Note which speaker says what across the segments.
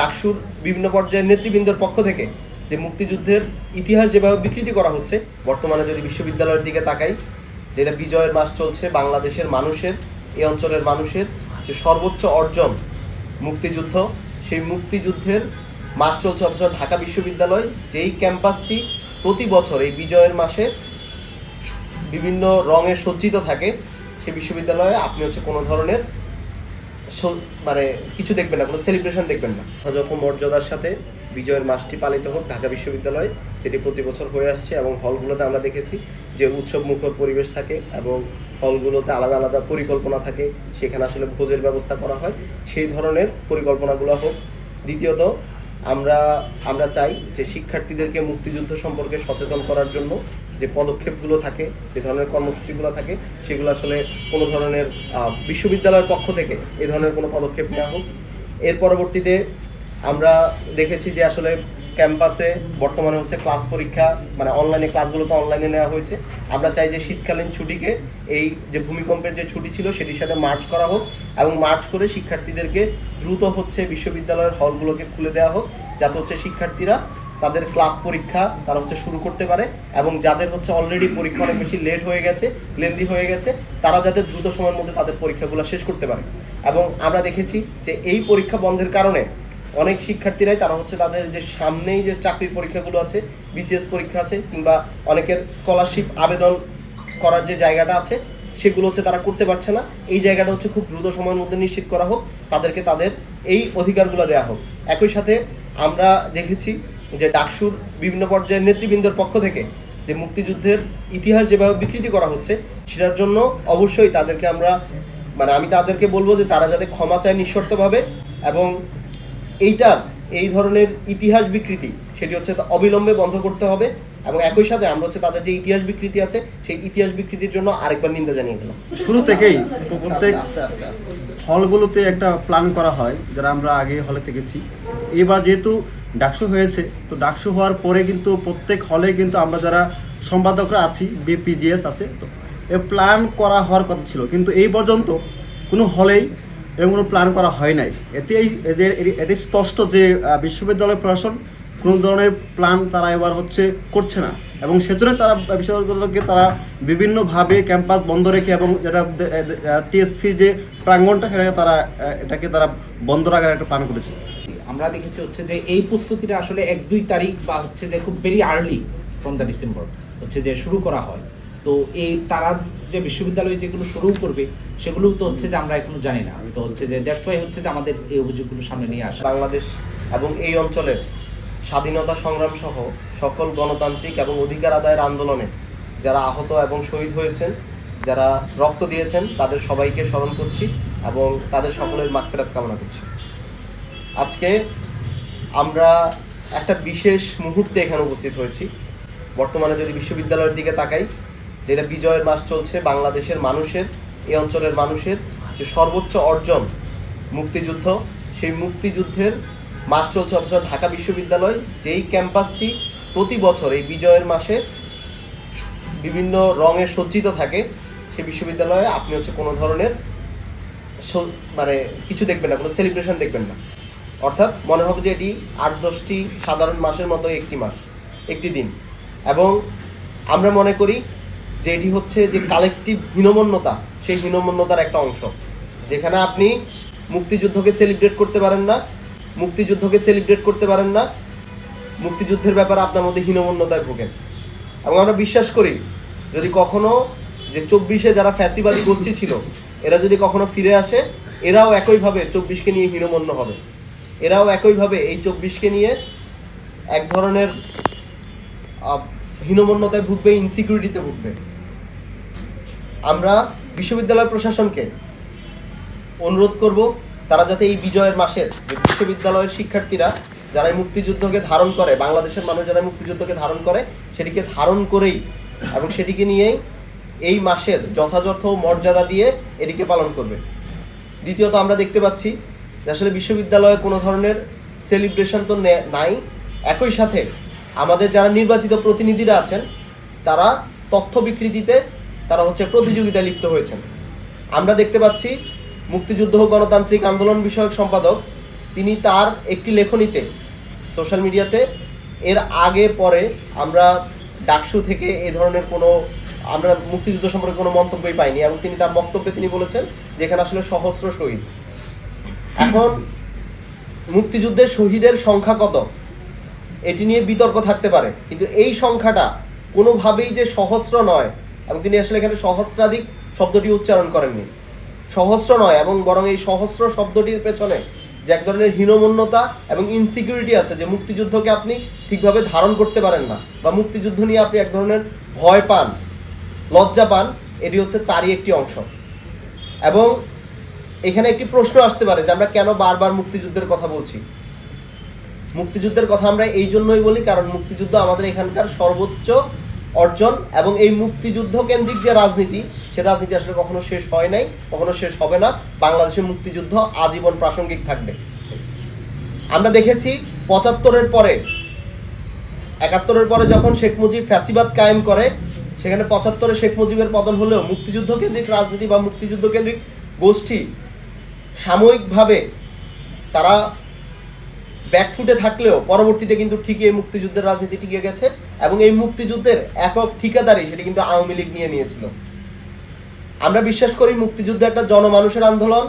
Speaker 1: ডাকসুর বিভিন্ন পর্যায়ের নেতৃবৃন্দের পক্ষ থেকে যে মুক্তিযুদ্ধের ইতিহাস যেভাবে বিকৃতি করা হচ্ছে, বর্তমানে যদি বিশ্ববিদ্যালয়ের দিকে তাকাই, যেটা বিজয়ের মাস চলছে, বাংলাদেশের মানুষের এই অঞ্চলের মানুষের যে সর্বোচ্চ অর্জন মুক্তিযুদ্ধ, সেই মুক্তিযুদ্ধের মাস চলছে অথচ ঢাকা বিশ্ববিদ্যালয়, যেই ক্যাম্পাসটি প্রতি বছর এই বিজয়ের মাসে বিভিন্ন রঙে সজ্জিত থাকে সেই বিশ্ববিদ্যালয়ে আপনি হচ্ছে কোনো ধরনের মানে কিছু দেখবেন না, কোনো সেলিব্রেশন দেখবেন না। যত মর্যাদার সাথে বিজয়ের মাসটি পালিত হোক ঢাকা বিশ্ববিদ্যালয়, যেটি প্রতি বছর হয়ে আসছে এবং হলগুলোতে আমরা দেখেছি যে উৎসব মুখর পরিবেশ থাকে এবং হলগুলোতে আলাদা আলাদা পরিকল্পনা থাকে, সেখানে আসলে ভোজের ব্যবস্থা করা হয়। সেই ধরনের পরিকল্পনাগুলো হোক। দ্বিতীয়ত, আমরা আমরা চাই যে শিক্ষার্থীদেরকে মুক্তিযুদ্ধ সম্পর্কে সচেতন করার জন্য যে পদক্ষেপগুলো থাকে, যে ধরনের কর্মসূচিগুলো থাকে, সেগুলো আসলে কোনো ধরনের বিশ্ববিদ্যালয়ের পক্ষ থেকে এ ধরনের কোনো পদক্ষেপ নেওয়া হোক। এর পরবর্তীতে আমরা দেখেছি যে আসলে ক্যাম্পাসে বর্তমানে হচ্ছে ক্লাস পরীক্ষা মানে অনলাইনে ক্লাসগুলো তো অনলাইনে নেওয়া হয়েছে। আমরা চাই যে শীতকালীন ছুটিকে এই যে ভূমিকম্পের যে ছুটি ছিল সেটির সাথে মার্চ করা হোক এবং মার্চ করে শিক্ষার্থীদেরকে দ্রুত হচ্ছে বিশ্ববিদ্যালয়ের হলগুলোকে খুলে দেওয়া হোক, যাতে হচ্ছে শিক্ষার্থীরা তাদের ক্লাস পরীক্ষা তারা হচ্ছে শুরু করতে পারে এবং যাদের হচ্ছে অলরেডি পরীক্ষা অনেক বেশি লেট হয়ে গেছে লেন্দি হয়ে গেছে, তারা যাতে দ্রুত সময়ের মধ্যে তাদের পরীক্ষাগুলো শেষ করতে পারে। এবং আমরা দেখেছি যে এই পরীক্ষা বন্ধের কারণে অনেক শিক্ষার্থীরাই তারা হচ্ছে তাদের যে সামনেই যে চাকরির পরীক্ষাগুলো আছে বিসিএস পরীক্ষা আছে, কিংবা অনেকের স্কলারশিপ আবেদন করার যে জায়গাটা আছে, সেগুলো হচ্ছে তারা করতে পারছে না। এই জায়গাটা হচ্ছে খুব দ্রুত সময়ের মধ্যে নিশ্চিত করা হোক, তাদেরকে তাদের এই অধিকারগুলো দেওয়া হোক। একই সাথে আমরা দেখেছি যে ডাকসুর বিভিন্ন পর্যায়ের নেতৃবৃন্দের পক্ষ থেকে যে মুক্তিযুদ্ধের ইতিহাস যেভাবে বিকৃতি করা হচ্ছে, সেটার জন্য অবশ্যই তাদেরকে আমরা মানে আমি তাদেরকে বলব যে তারা যাতে ক্ষমা চায় নিঃশর্তভাবে এবং এইটার, এই ধরনের ইতিহাস বিকৃতি, সেটি হচ্ছে অবিলম্বে বন্ধ করতে হবে এবং একই সাথে আমরা হচ্ছে তাদের যে ইতিহাস বিকৃতি আছে, সেই ইতিহাস বিকৃতির জন্য আরেকবার নিন্দা জানিয়ে দিলাম।
Speaker 2: শুরু থেকেই প্রত্যেক হলগুলোতে একটা প্ল্যান করা হয়, যারা আমরা আগে হলে থেকেছি। এবার যেহেতু ডাকসু হয়েছে। তো ডাকসু হওয়ার পরে কিন্তু প্রত্যেক হলে কিন্তু আমরা যারা সম্পাদকরা আছি, বিপিজিএস আছে, তো এ প্ল্যান করা হওয়ার কথা ছিল। কিন্তু এই পর্যন্ত কোনো হলেই এরকম কোনো প্ল্যান করা হয় নাই। এতে এই এদের এটি স্পষ্ট যে বিশ্ববিদ্যালয় প্রশাসন কোনো ধরনের প্ল্যান তারা এবার হচ্ছে করছে না। এবং সেজন্য তারা বিশ্ববিদ্যালয়কে তারা বিভিন্নভাবে ক্যাম্পাস বন্ধ রেখে এবং যেটা টিএসসি যে প্রাঙ্গণটা সেটাকে তারা এটাকে তারা বন্ধ রাখার একটা প্ল্যান করেছে।
Speaker 3: আমরা দেখেছি হচ্ছে যে এই প্রস্তুতিটা আসলে এক, দুই তারিখ বা হচ্ছে যে খুব very early from the December হচ্ছে যে শুরু করা হয়। তো এই তারা যে বিশ্ববিদ্যালয়ে যেগুলো শুরু করবে, সেগুলো তো হচ্ছে যে আমরা এখনও জানি না। তো হচ্ছে যে ওয়াই হচ্ছে যে আমাদের এই অভিযোগগুলো সামনে নিয়ে আসা।
Speaker 1: বাংলাদেশ এবং এই অঞ্চলের স্বাধীনতা সংগ্রাম সহ সকল গণতান্ত্রিক এবং অধিকার আদায়ের আন্দোলনে যারা আহত এবং শহীদ হয়েছেন, যারা রক্ত দিয়েছেন, তাদের সবাইকে স্মরণ করছি এবং তাদের সকলের মাগফিরাত কামনা করছি। আজকে আমরা একটা বিশেষ মুহূর্তে এখানে উপস্থিত হয়েছি। বর্তমানে যদি বিশ্ববিদ্যালয়ের দিকে তাকাই, যেটা বিজয়ের মাস চলছে, বাংলাদেশের মানুষের, এই অঞ্চলের মানুষের যে সর্বোচ্চ অর্জন মুক্তিযুদ্ধ, সেই মুক্তিযুদ্ধের মাস চলছে অথচ ঢাকা বিশ্ববিদ্যালয়, যেই ক্যাম্পাসটি প্রতি বছর এই বিজয়ের মাসে বিভিন্ন রঙে সজ্জিত থাকে সেই বিশ্ববিদ্যালয়ে আপনি হচ্ছে কোনো ধরনের মানে কিছু দেখবেন না, কোনো সেলিব্রেশন দেখবেন না। অর্থাৎ মনে হবে যে এটি আট দশটি সাধারণ মাসের মতো একটি মাস, একটি দিন। এবং আমরা মনে করি যে এটি হচ্ছে যে কালেকটিভ হীনমন্যতা, সেই হীনমন্যতার একটা অংশ। যেখানে আপনি মুক্তিযুদ্ধকে সেলিব্রেট করতে পারেন না, মুক্তিযুদ্ধকে সেলিব্রেট করতে পারেন না, মুক্তিযুদ্ধের ব্যাপারে আপনার মধ্যে হীনমন্যতায় ভোগেন। এবং আমরা বিশ্বাস করি, যদি কখনো যে চব্বিশে যারা ফ্যাসিবাদী গোষ্ঠী ছিল, এরা যদি কখনো ফিরে আসে, এরাও একইভাবে চব্বিশকে নিয়ে হীনমন্য হবে। এরাও একইভাবে এই চব্বিশকে নিয়ে এক ধরনের হীনমন্যতায় ভুগবে ইনসিকিউরিটিতে ভুগবে। আমরা বিশ্ববিদ্যালয় প্রশাসনকে অনুরোধ করব, তারা যাতে এই বিজয়ের মাসের বিশ্ববিদ্যালয়ের শিক্ষার্থীরা যারা মুক্তিযুদ্ধকে ধারণ করে, বাংলাদেশের মানুষ যারা মুক্তিযুদ্ধকে ধারণ করে, সেটিকে ধারণ করেই এবং সেটিকে নিয়েই এই মাসের যথাযথ মর্যাদা দিয়ে এটিকে পালন করবে। দ্বিতীয়ত আমরা দেখতে পাচ্ছি যে আসলে বিশ্ববিদ্যালয়ে কোনো ধরনের সেলিব্রেশন তো নাই। একই সাথে আমাদের যারা নির্বাচিত প্রতিনিধিরা আছেন, তারা তথ্য বিকৃতিতে তারা হচ্ছে প্রতিযোগিতায় লিপ্ত হয়েছেন। আমরা দেখতে পাচ্ছি মুক্তিযুদ্ধ গণতান্ত্রিক আন্দোলন বিষয়ক সম্পাদক, তিনি তার একটি লেখনীতে সোশ্যাল মিডিয়াতে এর আগে পরে আমরা ডাকসু থেকে এ ধরনের কোনো আমরা মুক্তিযুদ্ধ সম্পর্কে কোনো মন্তব্যই পাইনি এবং তিনি তার বক্তব্যে তিনি বলেছেন যে এখানে আসলে সহস্র শহীদ। এখন মুক্তিযুদ্ধের শহীদের সংখ্যা কত? এটি নিয়ে বিতর্ক থাকতে পারে। কিন্তু এই সংখ্যাটা কোনোভাবেই যে সহস্র নয়, এবং তিনি আসলে এখানে সহস্রাধিক শব্দটি উচ্চারণ করেননি। সহস্র নয়, এবং বরং এই সহস্র শব্দটির পেছনে যে এক ধরনের হীনমন্যতা এবং ইনসিকিউরিটি আছে, যে মুক্তিযুদ্ধকে আপনি ঠিকভাবে ধারণ করতে পারেন না, বা মুক্তিযুদ্ধ নিয়ে আপনি এক ধরনের ভয় পান, লজ্জা পান, এটি হচ্ছে তারই একটি অংশ। এবং এখানে একটি প্রশ্ন আসতে পারে যে আমরা কেন বারবার মুক্তিযুদ্ধের কথা বলছি? মুক্তিযুদ্ধের কথা আমরা এই জন্যই বলি কারণ মুক্তিযুদ্ধ আমাদের এখানকার সর্বোচ্চ অর্জন এবং এই মুক্তিযুদ্ধ কেন্দ্রিক যে রাজনীতি, সে রাজনীতি আসলে কখনো শেষ হয় নাই, কখনো শেষ হবে না। বাংলাদেশের মুক্তিযুদ্ধ আজীবন প্রাসঙ্গিক থাকবে। আমরা দেখেছি পঁচাত্তরের পরে, একাত্তরের পরে যখন শেখ মুজিব ফ্যাসিবাদ কায়েম করে, সেখানে পঁচাত্তরে শেখ মুজিবের পতন হলেও মুক্তিযুদ্ধ কেন্দ্রিক রাজনীতি বা মুক্তিযুদ্ধ কেন্দ্রিক গোষ্ঠী সাময়িকভাবে তারা ব্যাকফুটে থাকলেও পরবর্তীতে কিন্তু ঠিকই এই মুক্তিযুদ্ধের রাজনীতি টিকে গেছে এবং এই মুক্তিযুদ্ধের একক ঠিকাদারি সেটি কিন্তু আওয়ামী লীগ নিয়ে নিয়েছিল। আমরা বিশ্বাস করি মুক্তিযুদ্ধ একটা জনমানুষের আন্দোলন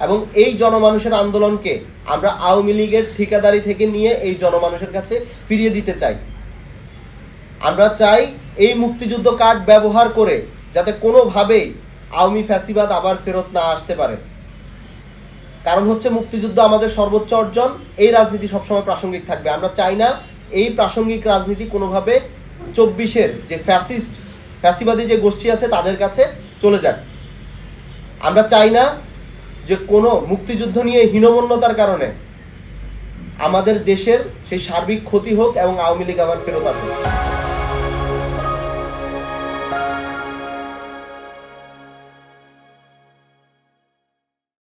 Speaker 1: এবং এই জনমানুষের আন্দোলনকে আমরা আওয়ামী লীগের ঠিকাদারি থেকে নিয়ে এই জনমানুষের কাছে ফিরিয়ে দিতে চাই। আমরা চাই এই মুক্তিযুদ্ধ কার্ড ব্যবহার করে যাতে কোনোভাবেই আওয়ামী ফ্যাসিবাদ আবার ফেরত না আসতে পারে। কারণ হচ্ছে মুক্তিযুদ্ধ আমাদের সর্বোচ্চ অর্জন, এই রাজনীতি সবসময় প্রাসঙ্গিক থাকবে। আমরা চাই না এই প্রাসঙ্গিক রাজনীতি কোনোভাবে চব্বিশের যে ফ্যাসিস্ট, ফ্যাসিবাদী যে গোষ্ঠী আছে তাদের কাছে চলে যাক। আমরা চাই না যে কোনো মুক্তিযুদ্ধ নিয়ে হীনমন্যতার কারণে আমাদের দেশের সেই সার্বিক ক্ষতি হোক এবং আওয়ামী লীগ আবার ফেরত আসুক।